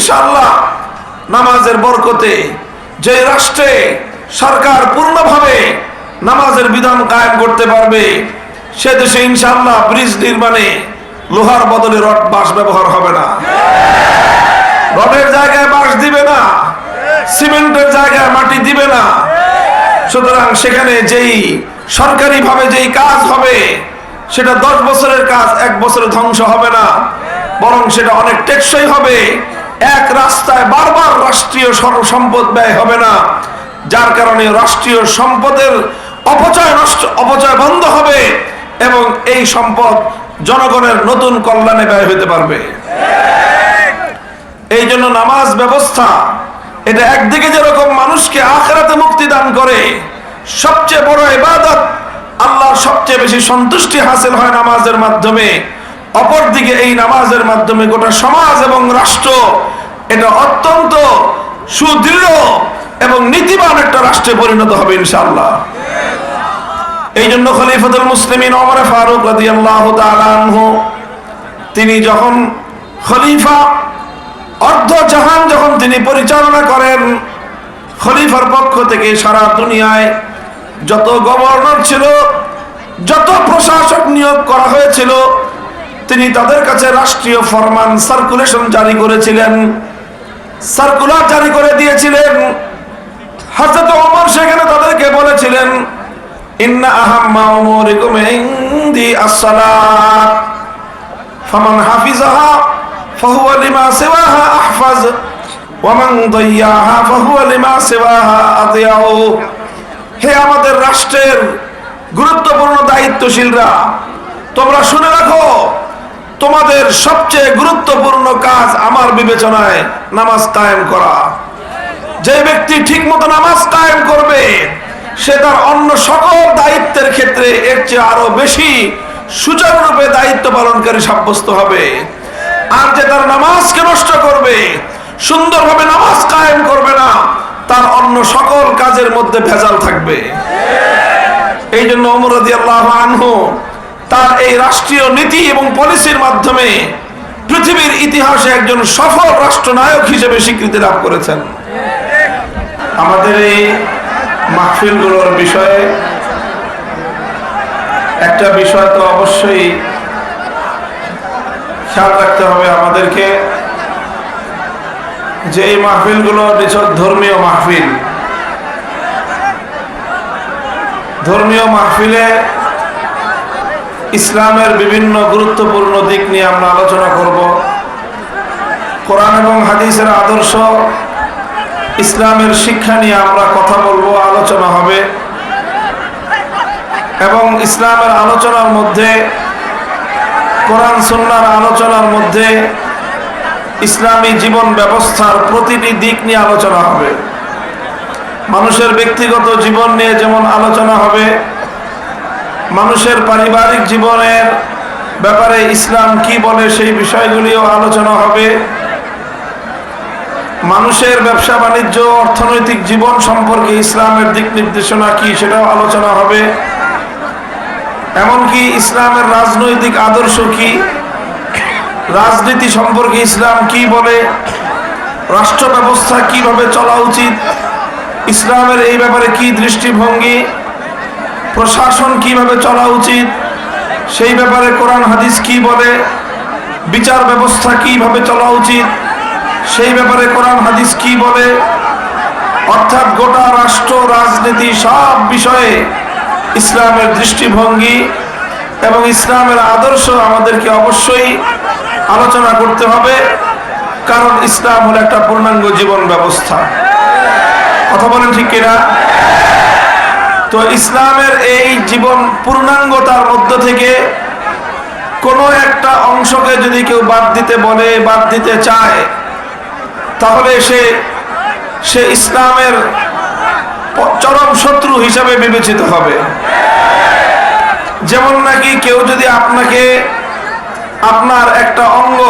ইনশাআল্লাহ নামাজের বরকতে যে রাষ্ট্রে সরকার পূর্ণভাবে নামাজের বিধান কায়েম করতে পারবে, সে দেশে ইনশাল্লাহ ব্রিজ নির্মাণে লোহার বদলে রড বাঁশ ব্যবহার হবে না। রডের জায়গায় বাঁশ দিবে না, সিমেন্টের জায়গায় মাটি দিবে না। সুতরাং সেখানে যেই সরকারি ভাবে যেই কাজ হবে, সেটা দশ বছরের কাজ, এক বছরে ধ্বংস হবে না, বরং সেটা অনেক টেকসই হবে। এক রাস্তায় বারবার রাষ্ট্রীয় সম্পদ ব্যয় হবে না। যার কারণে রাষ্ট্রীয় সম্পদের অপচয় নষ্ট, অপচয় বন্ধ হবে এবং এই সম্পদ জনগণের নতুন কল্যাণে ব্যয় হতে পারবে। এই জন্য নামাজ ব্যবস্থা, এটা একদিকে যেরকম মানুষকে আখেরাতে মুক্তি দান করে, সবচেয়ে বড় ইবাদত আল্লাহর সবচেয়ে বেশি সন্তুষ্টি হাসিল হয় নামাজের মাধ্যমে। অপরদিকে এই নামাজের মাধ্যমে গোটা সমাজ এবং রাষ্ট্র এটা অত্যন্ত সুদৃঢ় এবং নীতিবান একটা রাষ্ট্রে পরিণত হবে ইনশাল্লাহ এই জন্য খলিফাতুল মুসলিমিন ওমর ফারুক আনহু, তিনি যখন খলিফা, অর্ধ জাহান যখন তিনি পরিচালনা করেন, খলিফার পক্ষ থেকে সারা দুনিয়ায় যত গভর্নর ছিল, যত প্রশাসক নিয়োগ করা হয়েছিল তিনি তাদের কাছে রাষ্ট্রীয় ফরমান সার্কুলেশন জারি করেছিলেন। সার্কুলার জারি করে দিয়েছিলেন। হযরত ওমর সেখানে তাদেরকে বলেছিলেন, ইন্না আহাম্মা উমুরিকুম ইনদি আস-সালাত। ফামান হাফিজাহা ফাহুয়া লিমা সিওয়াহা আহফাজ। ওয়ামান দাইয়াহা ফাহুয়া লিমা সিওয়াহা আদিয়াউ হে আমাদের রাষ্ট্রের গুরুত্বপূর্ণ দায়িত্বশীলরা, তোমরা শুনে রাখো তোমাদের সবচেয়ে গুরুত্বপূর্ণ কাজ আমার বিবেচনায় নামাজ কায়েম করা। যে ব্যক্তি ঠিক মতো নামাজ কায়েম করবে, সে তার অন্য সকল দায়িত্বের ক্ষেত্রে এর চেয়ে আরও বেশি সুচারুরূপে দায়িত্ব পালনকারী সাব্যস্ত হবে। আর যে তার নামাজকে নষ্ট করবে, সুন্দরভাবে নামাজ কায়েম করবে না, তার অন্য সকল কাজের মধ্যে ভেজাল থাকবে। এই জন্য অমরদি আল্লাহ আনহু তার এই রাষ্ট্রীয় নীতি এবং পলিসির মাধ্যমে পৃথিবীর ইতিহাসে একজন সফল রাষ্ট্রনায়ক হিসেবে স্বীকৃতি লাভ করেছেন। আমাদের এই মাহফিলগুলোর বিষয়ে একটা বিষয় তো অবশ্যই খেয়াল রাখতে হবে আমাদেরকে, যে এই মাহফিলগুলো নিছক ধর্মীয় মাহফিল। ধর্মীয় মাহফিলে ইসলামের বিভিন্ন গুরুত্বপূর্ণ দিক নিয়ে আমরা আলোচনা করব। কোরআন এবং হাদিসের আদর্শ, ইসলামের শিক্ষা নিয়ে আমরা কথা বলব, আলোচনা হবে। এবং ইসলামের আলোচনার মধ্যে, কোরআন সন্ন্যার আলোচনার মধ্যে ইসলামী জীবন ব্যবস্থার প্রতিটি দিক নিয়ে আলোচনা হবে। মানুষের ব্যক্তিগত জীবন নিয়ে যেমন আলোচনা হবে মানুষের পারিবারিক জীবনের ব্যাপারে ইসলাম কি বলে সেই বিষয়গুলিও আলোচনা হবে। মানুষের ব্যবসা বাণিজ্য, অর্থনৈতিক জীবন সম্পর্কে ইসলামের দিক নির্দেশনা কি সেটাও আলোচনা হবে। এমনকি ইসলামের রাজনৈতিক আদর্শ কি, রাজনীতি সম্পর্কে ইসলাম কি বলে রাষ্ট্র ব্যবস্থা কীভাবে চলা উচিত, ইসলামের এই ব্যাপারে কি দৃষ্টিভঙ্গি প্রশাসন কীভাবে চলা উচিত? সেই ব্যাপারে কোরআন, হাদিস কি বলে? বিচার ব্যবস্থা কীভাবে চলা উচিত? সেই ব্যাপারে কোরআন, হাদিস কি বলে? অর্থাৎ গোটা রাষ্ট্র, রাজনীতি সব বিষয়ে ইসলামের দৃষ্টিভঙ্গি এবং ইসলামের আদর্শ আমাদেরকে অবশ্যই আলোচনা করতে হবে, কারণ ইসলাম হলো একটা পূর্ণাঙ্গ জীবন ব্যবস্থা। কথা বলেন ঠিক কিনা? তো ইসলামের এই জীবন পূর্ণাঙ্গতার মধ্য থেকে কোনো একটা অংশকে যদি কেউ বাদ দিতে বলে, বাদ দিতে চায়, তাহলে সে সে ইসলামের চরম শত্রু হিসাবে বিবেচিত হবে। যেমন নাকি কেউ যদি আপনাকে আপনার একটা অঙ্গ,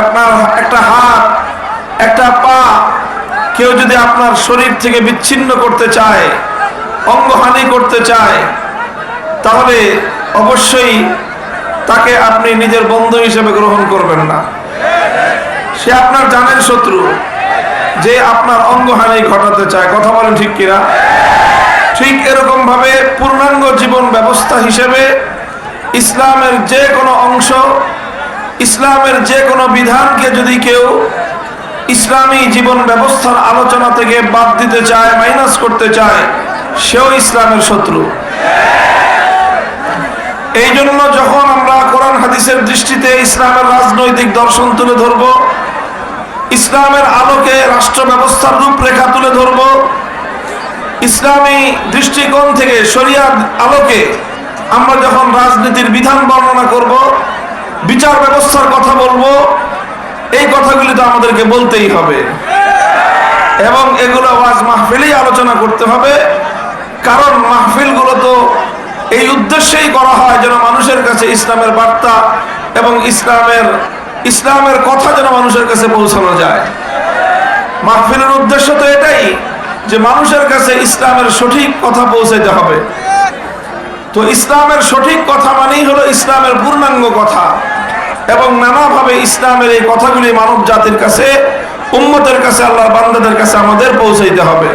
আপনার একটা হাত, একটা পা, কেউ যদি আপনার শরীর থেকে বিচ্ছিন্ন করতে চায় অঙ্গহানি করতে চায়, তাহলে অবশ্যই তাকে আপনি নিজের বন্ধু হিসেবে গ্রহণ করবেন না। সে আপনার জানের শত্রু, যে আপনার অঙ্গহানি ঘটাতে চায়। কথা বলেন ঠিক কিনা? ঠিক এরকম ভাবে পূর্ণাঙ্গ জীবন ব্যবস্থা হিসেবে ইসলামের যে কোনো অংশ, ইসলামের যে কোনো বিধানকে যদি কেউ ইসলামী জীবন ব্যবস্থার আলোচনা থেকে বাদ দিতে চায় মাইনাস করতে চায়, সেও ইসলামের শত্রু। এই জন্য যখন আমরা কোরআন হাদিসের দৃষ্টিতে ইসলামের রাজনৈতিক দর্শন তুলে ধরব, ইসলামের আলোকে রাষ্ট্র ব্যবস্থার রূপরেখা তুলে ধরব, ইসলামী দৃষ্টিকোণ থেকে শরিয়ার আলোকে আমরা যখন রাজনীতির বিধান বর্ণনা করব, বিচার ব্যবস্থার কথা বলব এই কথাগুলি তো আমাদেরকে বলতেই হবে। এবং এগুলো ওয়াজ মাহফিলেই আলোচনা করতে হবে। কারণ মাহফিলগুলো তো এই উদ্দেশ্যেই করা হয় যেন মানুষের কাছে ইসলামের বার্তা এবং ইসলামের ইসলামের কথা যেন মানুষের কাছে পৌঁছানো যায়। মাহফিলের উদ্দেশ্য তো এটাই যে মানুষের কাছে ইসলামের সঠিক কথা পৌঁছাইতে হবে। তো ইসলামের সঠিক কথা মানেই হলো ইসলামের পূর্ণাঙ্গ কথা। এবং নানাভাবে ইসলামের এই কথাগুলি মানব জাতির কাছে, উম্মতের কাছে, আল্লাহর বান্দাদের কাছে আমাদের পৌঁছাইতে হবে।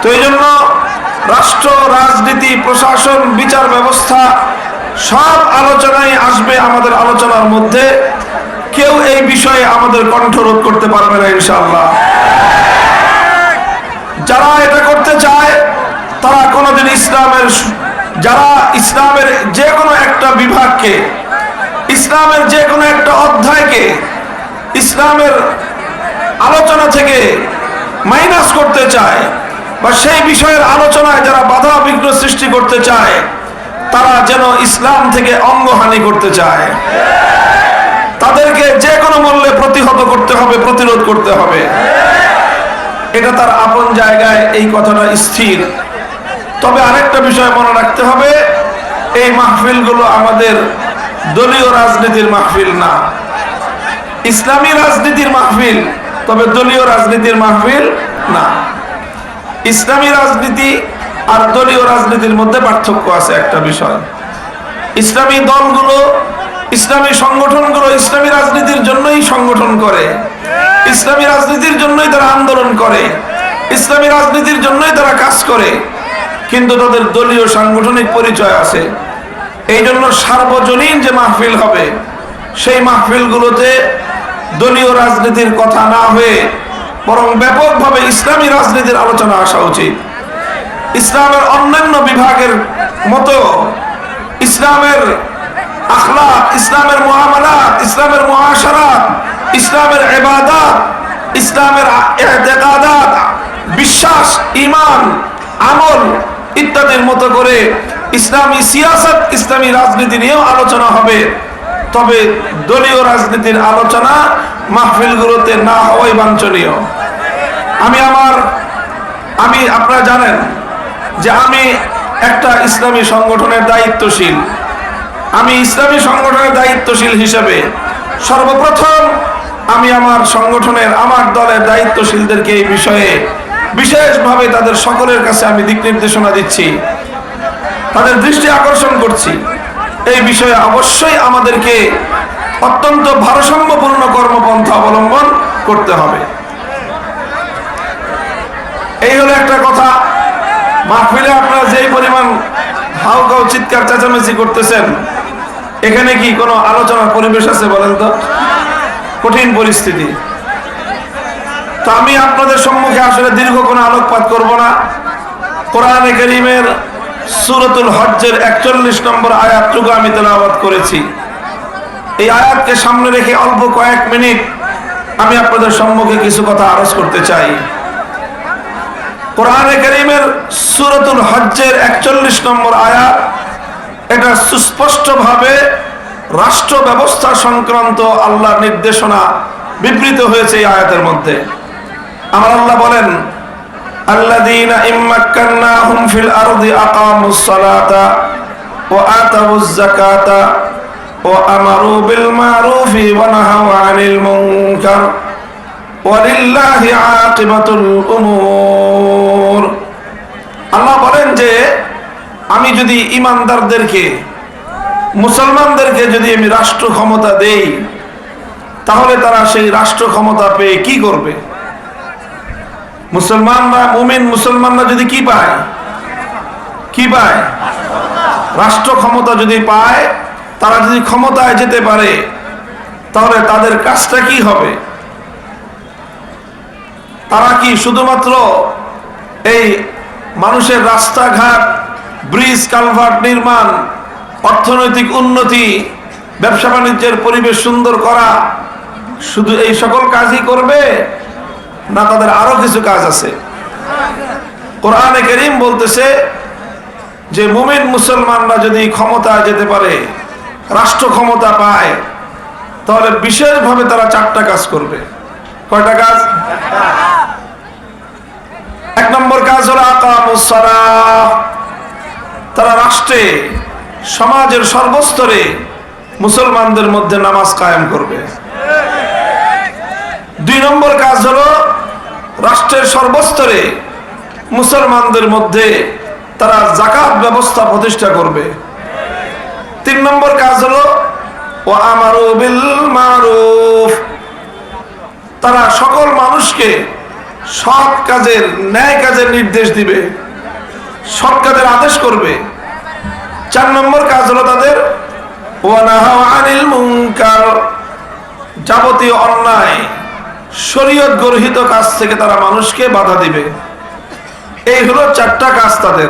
তো এই জন্য রাষ্ট্র, রাজনীতি, প্রশাসন, বিচার ব্যবস্থা সব আলোচনায় আসবে আমাদের আলোচনার মধ্যে। কেউ এই বিষয়ে আমাদের কণ্ঠরোধ করতে পারবে না, ইনশাআল্লাহ। যারা এটা করতে চায়, তারা কোনোদিন ইসলামের, যারা ইসলামের যে কোনো একটা বিভাগকে ইসলামের যে কোনো একটা অধ্যায়কে ইসলামের আলোচনা থেকে মাইনাস করতে চায় বা সেই বিষয়ের আলোচনায় যারা বাধা বিঘ্ন সৃষ্টি করতে চায়, তারা যেন ইসলাম থেকে অঙ্গহানি করতে চায়। তাদেরকে যে কোনো মূল্যে প্রতিহত করতে হবে, প্রতিরোধ করতে হবে। এটা তার আপন জায়গায় এই কথাটা স্থির। তবে আরেকটা বিষয় মনে রাখতে হবে, এই মাহফিলগুলো আমাদের দলীয় রাজনীতির মাহফিল না। ইসলামী রাজনীতির মাহফিল, তবে দলীয় রাজনীতির মাহফিল না। ইসলামী রাজনীতি আর দলীয় রাজনীতির মধ্যে পার্থক্য আছে একটা বিষয়। ইসলামী দলগুলো, ইসলামী সংগঠনগুলো ইসলামী রাজনীতির জন্যই সংগঠন করে। ইসলামী রাজনীতির জন্যই তারা আন্দোলন করে। ইসলামী রাজনীতির জন্যই তারা কাজ করে। কিন্তু তাদের দলীয় সাংগঠনিক পরিচয় আছে। এই জন্য সার্বজনীন যে মাহফিল হবে, সেই মাহফিলগুলোতে দলীয় রাজনীতির কথা না হয়ে বরং ব্যাপকভাবে ইসলামী রাজনীতির আলোচনা আসা উচিত। ইসলামের অন্যান্য বিভাগের মতো ইসলামের আখলাক, ইসলামের মুআমালাত, ইসলামের মুআশারাত, ইসলামের ইবাদত, ইসলামের বিশ্বাস ইমান আমল ইত্যাদির মতো করে ইসলামী সিয়াসত, ইসলামী রাজনীতি নিয়েও আলোচনা হবে। তবে দলীয় রাজনীতির আলোচনা মাহফিলগুলোতে না হওয়াই বাঞ্ছনীয়। আমি আমার, আমি, আপনারা জানেন যে আমি একটা ইসলামী সংগঠনের দায়িত্বশীল। আমি ইসলামী সংগঠনের দায়িত্বশীল হিসেবে সর্বপ্রথম আমি আমার সংগঠনের, আমার দলের দায়িত্বশীলদেরকে এই বিষয়ে বিশেষভাবে তাদের সকলের কাছে আমি দিক নির্দেশনা দিচ্ছি। তাদের দৃষ্টি আকর্ষণ করছি। এই বিষয়ে অবশ্যই আমাদেরকে অত্যন্ত ভারসাম্যপূর্ণ কর্মপন্থা অবলম্বন করতে হবে। এই হলো একটা কথা। মাহফিলে আপনারা যেই পরিমাণ হাউ কাউ চিৎকার চেঁচামেচি করতেছেন, এখানে কি কোনো আলোচনার পরিবেশ আছে বলেন তো? কঠিন পরিস্থিতি। তো আমি আপনাদের সম্মুখে আসলে আলোকপাত করব না। কোরআনে করিমের সুরতুল হজ্জের একচল্লিশ নম্বর আয়াতটুকু আমি তেলাওয়াত করেছি। এই আয়াতকে সামনে রেখে অল্প কয়েক মিনিট আমি আপনাদের সম্মুখে কিছু কথা আরজ করতে চাই। কোরআনে করিমের সুরতুল হজ্জের একচল্লিশ নম্বর আয়াত, এটা সুস্পষ্টভাবে রাষ্ট্র ব্যবস্থা সংক্রান্ত আল্লাহর নির্দেশনা বিবৃত হয়েছে এই আয়াতের মধ্যে। আমার আল্লাহ বলেন الذين إن مكناهم في الأرض أقاموا الصلاة وآتوا الزكاة وأمروا بالمعروف ونهوا عن المنكر ولله عاقبة الأمور আল্লাহ বলেন যে আমি যদি ইমানদারদেরকে মুসলমানদেরকে যদি আমি রাষ্ট্র ক্ষমতা দেই তাহলে তারা সেই রাষ্ট্র ক্ষমতা পেয়ে কি করবে মুসলমানরা, মুমিন মুসলমানরা যদি কি পায়? কি পায়? রাষ্ট্র ক্ষমতা যদি পায়, তারা যদি ক্ষমতায় যেতে পারে, তাহলে তাদের কাজটা কি হবে? তারা কি শুধুমাত্র এই মানুষের রাস্তাঘাট, ব্রিজ, কালভার্ট নির্মাণ, অর্থনৈতিক উন্নতি ব্যবসা বাণিজ্যের পরিবেশ সুন্দর করা, শুধু এই সকল কাজই করবে? না, তাদের আরও কিছু কাজ আছে। কোরআনে করিম বলতেছে যে, মুমিন মুসলমানরা যদি ক্ষমতায় যেতে পারে, রাষ্ট্র ক্ষমতা পায়, তাহলে বিশেষভাবে তারা চারটা কাজ করবে। কয়টা কাজ? এক নম্বর কাজ হলো আকামুস সালাহ। তারা রাষ্ট্রে, সমাজের সর্বস্তরে মুসলমানদের মধ্যে নামাজ কায়েম করবে। দুই নম্বর কাজ হলো রাষ্ট্রের সর্বস্তরে মুসলমানদের মধ্যে তারা জাকাত ব্যবস্থা প্রতিষ্ঠা করবে। তিন নম্বর কাজ হলো ও আমারু মারুফ। তারা সকল মানুষকে সৎ কাজের, ন্যায় কাজের নির্দেশ দিবে, সৎ কাজের আদেশ করবে। চার নম্বর কাজ হলো তাদের ওয়ানাহাও আনিল মুনকার। যাবতীয় অন্যায় শরীয়ত গর্হিত কাজ থেকে তারা মানুষকে বাধা দিবে। এই হলো চারটা কাজ তাদের।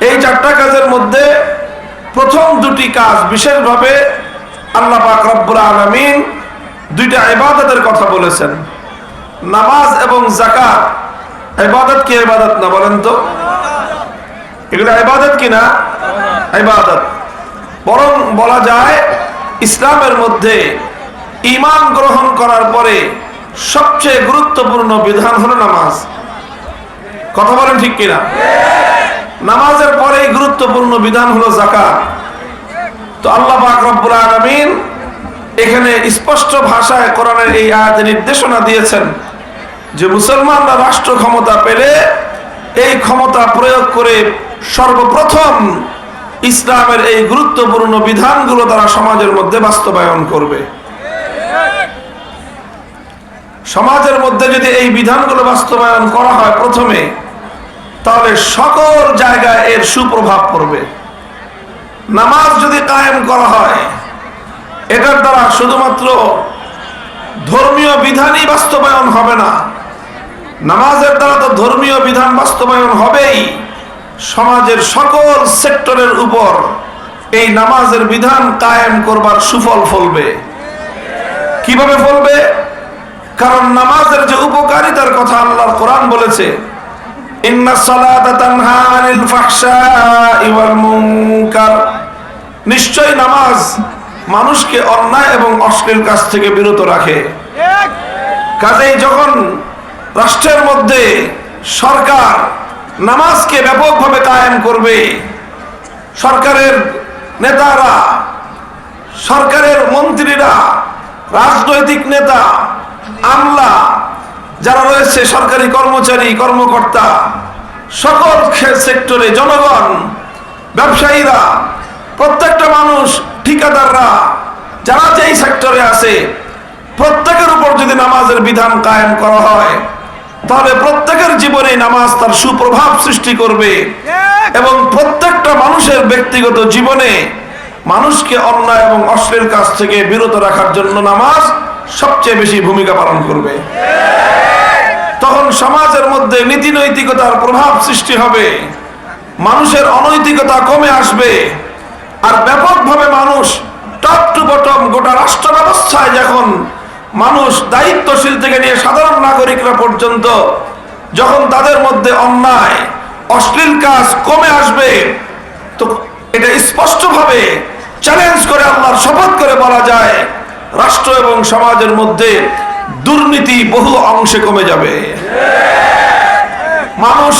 এই চারটা কাজের মধ্যে প্রথম দুটি কাজ বিশেষভাবে আল্লাহ পাক রব্বুল আলামিন দুইটা ইবাদতের কথা বলেছেন। নামাজ এবং জাকাত ইবাদত কি ইবাদত না বলেন তো? এগুলো ইবাদত কি না? ইবাদত। বরং বলা যায় ইসলামের মধ্যে ঈমান গ্রহণ করার পরে সবচেয়ে গুরুত্বপূর্ণ বিধান হলো নামাজ। কথা বলেন ঠিক কিনা? নামাজের পরেই গুরুত্বপূর্ণ বিধান হলো জাকাত তো আল্লাহ পাক রব্বুল আলামিন এখানে স্পষ্ট ভাষায় কোরআনের এই আয়াতে নির্দেশনা দিয়েছেন যে মুসলমানরা রাষ্ট্র ক্ষমতা পেলে এই ক্ষমতা প্রয়োগ করে সর্বপ্রথম ইসলামের এই গুরুত্বপূর্ণ বিধানগুলো তারা সমাজের মধ্যে বাস্তবায়ন করবে। সমাজের মধ্যে যদি এই বিধানগুলো বাস্তবায়ন করা হয় প্রথমে, তাহলে সকল জায়গায় এর সুপ্রভাব পড়বে। নামাজ যদি কায়েম করা হয়, এটার দ্বারা শুধুমাত্র ধর্মীয় বিধানই বাস্তবায়ন হবে না, নামাজের দ্বারা তো ধর্মীয় বিধান বাস্তবায়ন হবেই, সমাজের সকল সেক্টরের উপর এই নামাজের বিধান কায়েম করবার সুফল ফলবে। কীভাবে ফলবে? কারণ নামাজের যে উপকারিতার কথা আল্লাহর কোরআন বলেছে নিশ্চয় নামাজ মানুষকে অন্যায় এবং অশ্লীল কাজ থেকে বিরত রাখে। কাজেই যখন রাষ্ট্রের মধ্যে সরকার নামাজকে ব্যাপকভাবে কায়েম করবে, সরকারের নেতারা, সরকারের মন্ত্রীরা, রাজনৈতিক নেতা আমলা যারা রয়েছে সরকারি কর্মচারী, কর্মকর্তা, সকল সেক্টরে জনগণ, ব্যবসায়ীরা, প্রত্যেকটা মানুষ, ঠিকাদাররা, যারা যেই সেক্টরে আছে, প্রত্যেকের উপর যদি নামাজের বিধান কায়েম করা হয়, তাহলে প্রত্যেকের জীবনে নামাজ তার সুপ্রভাব সৃষ্টি করবে এবং প্রত্যেকটা মানুষের ব্যক্তিগত জীবনে মানুষকে অন্যায় এবং অশ্লীল কাজ থেকে বিরত রাখার জন্য নামাজ সবচেয়ে বেশি ভূমিকা পালন করবে। তখন সমাজের মধ্যে নীতি নৈতিকতার প্রভাব সৃষ্টি হবে। মানুষের অনৈতিকতা কমে আসবে। আর ব্যাপকভাবে মানুষ টপ টু বটম গোটা রাষ্ট্র ব্যবস্থায় যখন মানুষ দায়িত্বশীল থেকে নিয়ে সাধারণ নাগরিকরা পর্যন্ত যখন তাদের মধ্যে অন্যায়, অশ্লীল কাজ কমে আসবে, তো এটা স্পষ্টভাবে চ্যালেঞ্জ করে আল্লাহর শপথ করে বলা যায় রাষ্ট্র এবং সমাজের মধ্যে দুর্নীতি বহু অংশে কমে যাবে। মানুষ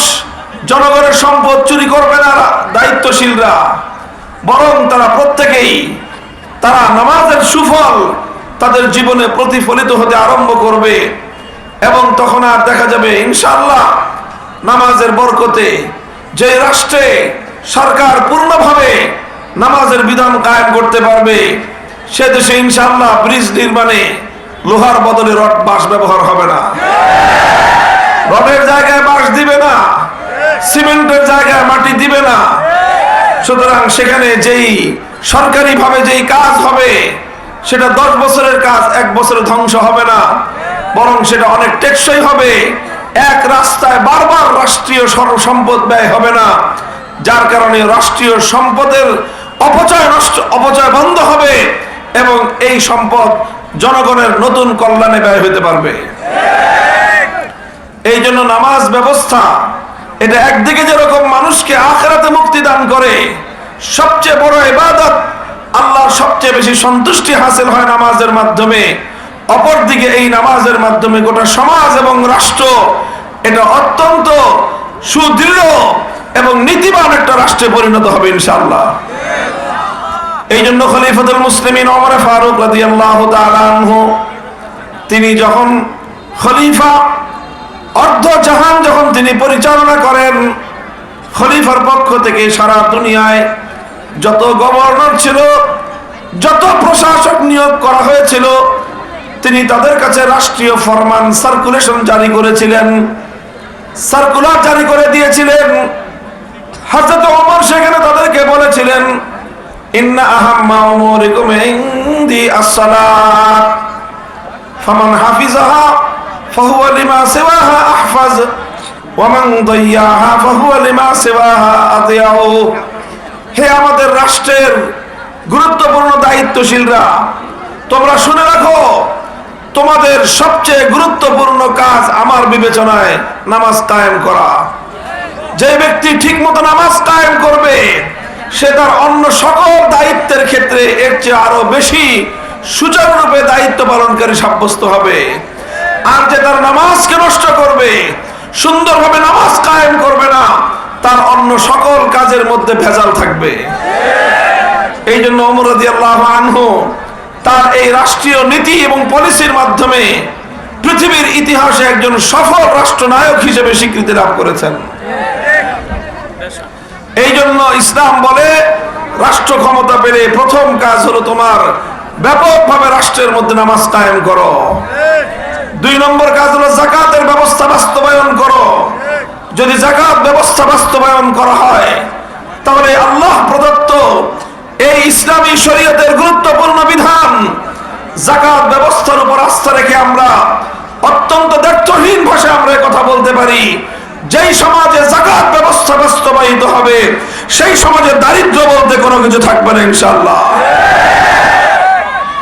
জনগণের সম্পদ চুরি করবে না দায়িত্বশীলরা, বরং তারা প্রত্যেকেই তারা নামাজের সুফল তাদের জীবনে প্রতিফলিত হতে আরম্ভ করবে এবং তখন আর দেখা যাবে ইনশাল্লাহ নামাজের বরকতে যে রাষ্ট্রে সরকার পূর্ণভাবে নামাজের বিধান কায়েম করতে পারবে সে দেশে ইনশাল্লাহ ব্রিজ নির্মাণে লোহার বদলে রড বাঁশ ব্যবহার হবে না। রডের জায়গায় বাঁশ দিবে না, সিমেন্টের জায়গায় মাটি দিবে না। সুতরাং সেখানে যেই সরকারি ভাবে যেই কাজ হবে, সেটা দশ বছরের কাজ, এক বছরে ধ্বংস হবে না। বরং সেটা অনেক টেকসই হবে। এক রাস্তায় বারবার রাষ্ট্রীয় সম্পদ ব্যয় হবে না। যার কারণে রাষ্ট্রীয় সম্পদের অপচয় নষ্ট, অপচয় বন্ধ হবে। এবং এই সম্পদ জনগণের নতুন কল্যাণে ব্যয় হতে পারবে। এই জন্য নামাজ ব্যবস্থা, এটা একদিকে যেরকম মানুষকে আখেরাতে মুক্তি দান করে, সবচেয়ে বড় ইবাদত, আল্লাহর সবচেয়ে বেশি সন্তুষ্টি হাসিল হয় নামাজের মাধ্যমে। অপরদিকে এই নামাজের মাধ্যমে গোটা সমাজ এবং রাষ্ট্র, এটা অত্যন্ত সুদৃঢ় এবং নীতিবান একটা রাষ্ট্রে পরিণত হবে ইনশাআল্লাহ। এই জন্য খলিফাতুল মুসলিমিন ওমর ফারুক তিনি যখন খলিফা, অর্ধ জাহান যখন তিনি পরিচালনা করেন, খলিফার পক্ষ থেকে সারা দুনিয়ায় যত গভর্নর ছিল, যত প্রশাসক নিয়োগ করা হয়েছিল, তিনি তাদের কাছে রাষ্ট্রীয় ফরমান সার্কুলেশন জারি করেছিলেন। সার্কুলার জারি করে দিয়েছিলেন। হযরত ওমর সেখানে তাদেরকে বলেছিলেন হে আমাদের রাষ্ট্রের গুরুত্বপূর্ণ দায়িত্বশীলরা, তোমরা শুনে রাখো, তোমাদের সবচেয়ে গুরুত্বপূর্ণ কাজ আমার বিবেচনায় নামাজ কায়েম করা। যে ব্যক্তি ঠিক মতো নামাজ কায়েম করবে সে তার অন্য সকল দায়িত্বের ক্ষেত্রে এর চেয়ে আরও বেশি সুচারুরূপে দায়িত্ব পালনকারী সাব্যস্ত হবে। আর যে তার নামাজকে নষ্ট করবে, সুন্দরভাবে নামাজ কায়েম করবে না, তার অন্য সকল কাজের মধ্যে ভেজাল থাকবে। এই জন্য আনহু তার এই রাষ্ট্রীয় নীতি এবং পলিসির মাধ্যমে পৃথিবীর ইতিহাসে একজন সফল রাষ্ট্রনায়ক হিসেবে স্বীকৃতি লাভ করেছেন। এই জন্য ইসলাম বলে, রাষ্ট্র ক্ষমতা পেলে প্রথম কাজ হলো তোমার ব্যাপকভাবে রাষ্ট্রের মধ্যে নামাজ কায়েম করো। দুই নম্বর কাজ হলো জাকাতের ব্যবস্থা বাস্তবায়ন করো। যদি জাকাত ব্যবস্থা বাস্তবায়ন করা হয়, তাহলে আল্লাহ প্রদত্ত এই ইসলামী শরীয়তের গুরুত্বপূর্ণ বিধান, জাকাত ব্যবস্থার উপর আস্থা রেখে আমরা অত্যন্ত দায়িত্বহীন ভাষায় আমরা কথা বলতে পারি। যেই সমাজে জাকাত ব্যবস্থা বাস্তবায়িত হবে, সেই সমাজে দারিদ্র বলতে কোনো কিছু থাকবে না ইনশাল্লাহ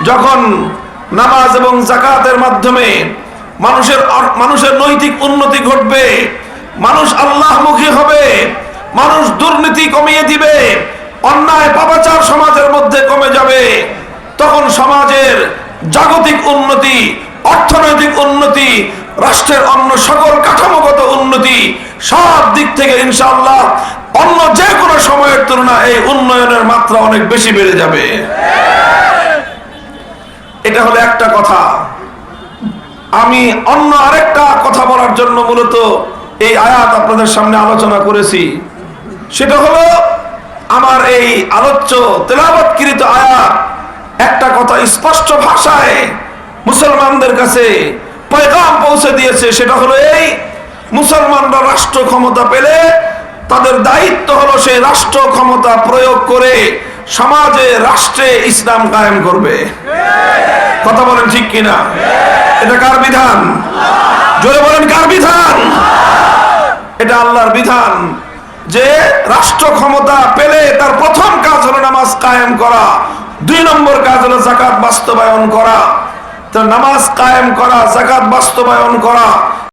যখন নামাজ এবং জাকাতের মাধ্যমে মানুষের মানুষের নৈতিক উন্নতি ঘটবে, মানুষ আল্লাহমুখী হবে, মানুষ দুর্নীতি কমিয়ে দিবে, অন্যায় পাপাচার সমাজের মধ্যে কমে যাবে, তখন সমাজের জাগতিক উন্নতি, অর্থনৈতিক উন্নতি রাষ্ট্রের অন্য সকল কাঠামোগত উন্নতি সব দিক থেকে ইনশাআল্লাহ অন্য যে কোনো সময়ের তুলনায় এই উন্নয়নের মাত্রা অনেক বেশি বেড়ে যাবে। এটা হলো একটা কথা। আমি অন্য আরেকটা কথা বলার জন্য মূলত এই আয়াত আপনাদের সামনে আলোচনা করেছি। সেটা হলো আমার এই আলোচ্য তেলাবৎকৃত আয়াত একটা কথা স্পষ্ট ভাষায় মুসলমানদের কাছে পয়গাম পৌঁছে দিয়েছে, সেটা হলো এই মুসলমানরা রাষ্ট্র ক্ষমতা পেলে তাদের দায়িত্ব হলো সেই রাষ্ট্র ক্ষমতা প্রয়োগ করে সমাজে, রাষ্ট্রে ইসলাম কায়েম করবে। কথা বলেন ঠিক কিনা? এটা কার বিধান? জোরে বলেন, কার বিধান? এটা আল্লাহর বিধান যে রাষ্ট্র ক্ষমতা পেলে তার প্রথম কাজ হলো নামাজ কায়েম করা, দুই নম্বর কাজ হলো জাকাত বাস্তবায়ন করা। তো নামাজ কায়েম করা জাকাত বাস্তবায়ন করা